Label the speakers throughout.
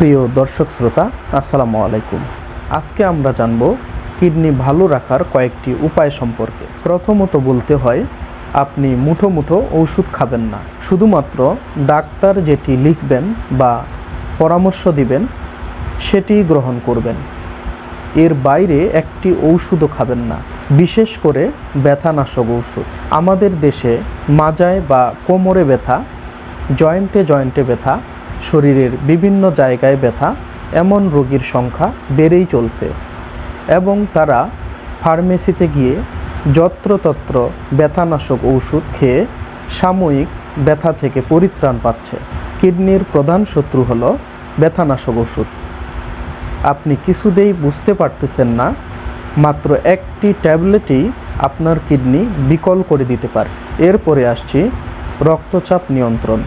Speaker 1: প্রিয় দর্শক শ্রোতা, আসসালামু আলাইকুম। আজকে আমরা জানব কিডনি ভালো রাখার কয়েকটি উপায় সম্পর্কে। প্রথমত বলতে হয়, আপনি মুঠো মুঠো ওষুধ খাবেন না। শুধুমাত্র ডাক্তার যেটি লিখবেন বা পরামর্শ দিবেন, সেটি গ্রহণ করবেন। এর বাইরে একটি ঔষধও খাবেন না। বিশেষ করে ব্যথানাশক ঔষধ। আমাদের দেশে মাজায় বা কোমরে ব্যথা, জয়েন্টে জয়েন্টে ব্যথা শরীরের বিভিন্ন জায়গায় ব্যথা, এমন রোগীর সংখ্যা বেড়েই চলছে এবং তারা ফার্মেসিতে গিয়ে যত্রতত্র ব্যথানাশক ঔষধ খেয়ে সাময়িক ব্যথা থেকে পরিত্রাণ পাচ্ছে। কিডনির প্রধান শত্রু হলো ব্যথানাশক ওষুধ। আপনি কিছুতেই বুঝতে পারতেছেন না, মাত্র একটি ট্যাবলেটই আপনার কিডনি বিকল করে দিতে পারে। এরপরে আসছি রক্তচাপ নিয়ন্ত্রণ।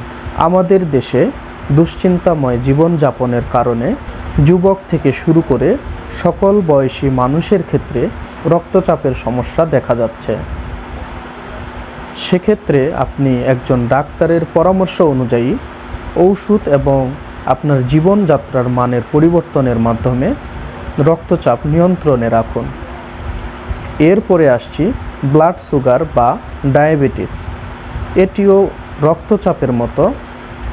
Speaker 1: আমাদের দেশে দুশ্চিন্তাময় জীবনযাপনের কারণে যুবক থেকে শুরু করে সকল বয়সী মানুষের ক্ষেত্রে রক্তচাপের সমস্যা দেখা যাচ্ছে। সেক্ষেত্রে আপনি একজন ডাক্তারের পরামর্শ অনুযায়ী ঔষধ এবং আপনার জীবনযাত্রার মানের পরিবর্তনের মাধ্যমে রক্তচাপ নিয়ন্ত্রণে রাখুন। এরপরে আসছি ব্লাড সুগার বা ডায়াবেটিস। এটিও রক্তচাপের মতো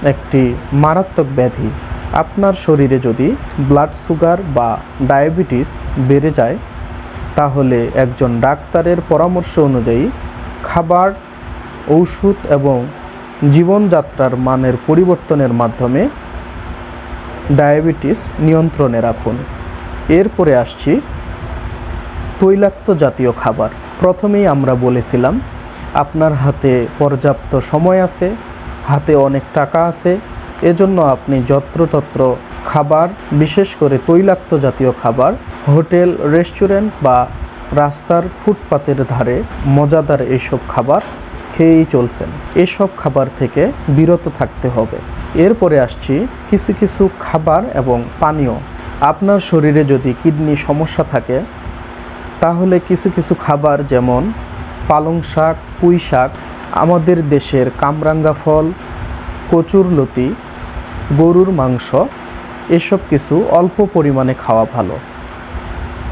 Speaker 1: একটি মারাত্মক ব্যাধি। আপনার শরীরে যদি ব্লাড সুগার বা ডায়াবেটিস বেড়ে যায়, তাহলে একজন ডাক্তারের পরামর্শ অনুযায়ী খাবার, ঔষধ এবং জীবনযাত্রার মানের পরিবর্তনের মাধ্যমে ডায়াবেটিস নিয়ন্ত্রণে রাখুন। এরপরে আসছি তৈলাক্ত জাতীয় খাবার। প্রথমেই আমরা বলেছিলাম, আপনার হাতে পর্যাপ্ত সময় আছে হাতে অনেক টাকা আছে, এজন্য আপনি যত্রতত্র খাবার, বিশেষ করে তৈলাক্ত জাতীয় খাবার, হোটেল, রেস্টুরেন্ট বা রাস্তার ফুটপাতের ধারে মজাদার এইসব খাবার খেয়েই চলছেন। এসব খাবার থেকে বিরত থাকতে হবে। এরপরে আসছি কিছু কিছু খাবার এবং পানীয়। আপনার শরীরে যদি কিডনি সমস্যা থাকে, তাহলে কিছু কিছু খাবার যেমন পালং শাক, পুঁই শাক আমাদের দেশের কামরাঙ্গা ফল কচুরলতি গরুর মাংস, এসব কিছু অল্প পরিমাণে খাওয়া ভালো।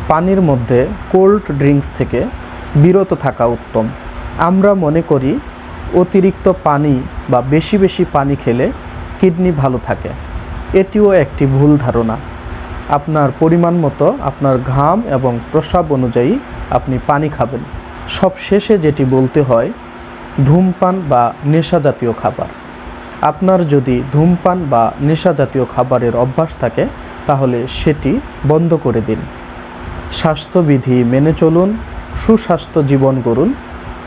Speaker 1: পানির মধ্যে কোল্ড ড্রিঙ্কস থেকে বিরত থাকা উত্তম। আমরা মনে করি অতিরিক্ত পানি বা বেশি বেশি পানি খেলে কিডনি ভালো থাকে। এটিও একটি ভুল ধারণা। আপনার পরিমাণ মতো আপনার ঘাম এবং প্রস্রাব অনুযায়ী আপনি পানি খাবেন। সব শেষে যেটি বলতে হয় ধূমপান বা নেশা জাতীয় খাবার। আপনার যদি ধূমপান বা নেশা জাতীয় খাবারের অভ্যাস থাকে, তাহলে সেটি বন্ধ করে দিন। স্বাস্থ্যবিধি মেনে চলুন, সুস্বাস্থ্য জীবন করুন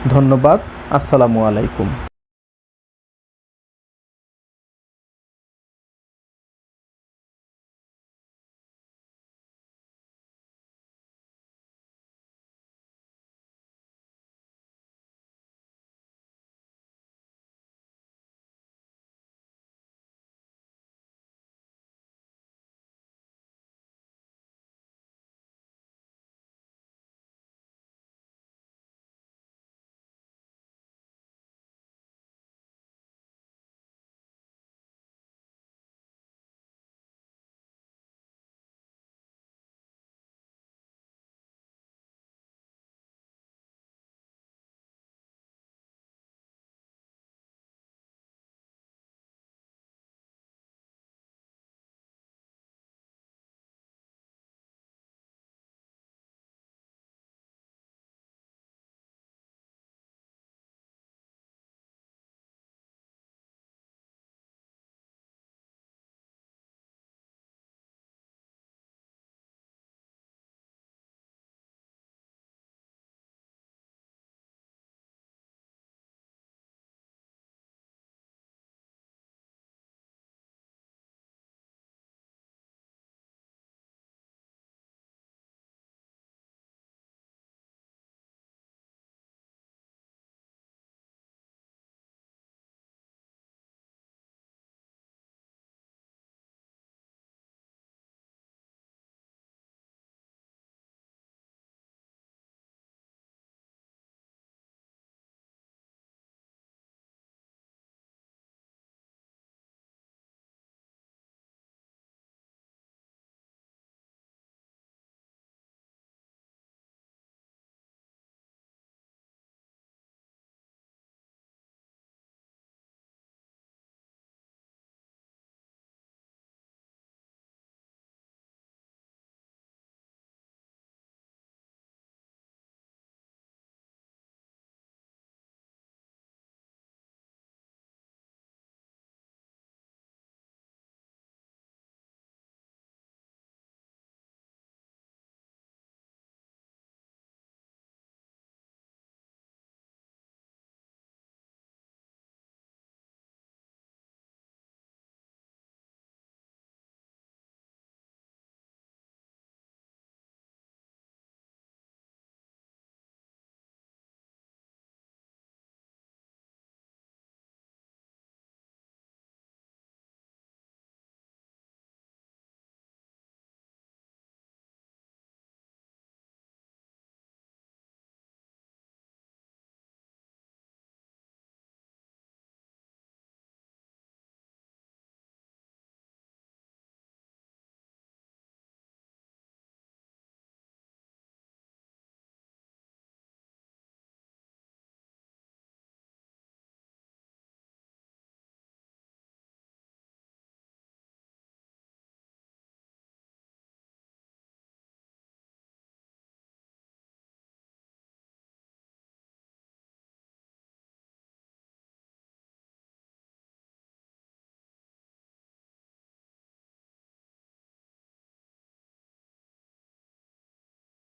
Speaker 1: ধন্যবাদ, আসসালামু আলাইকুম।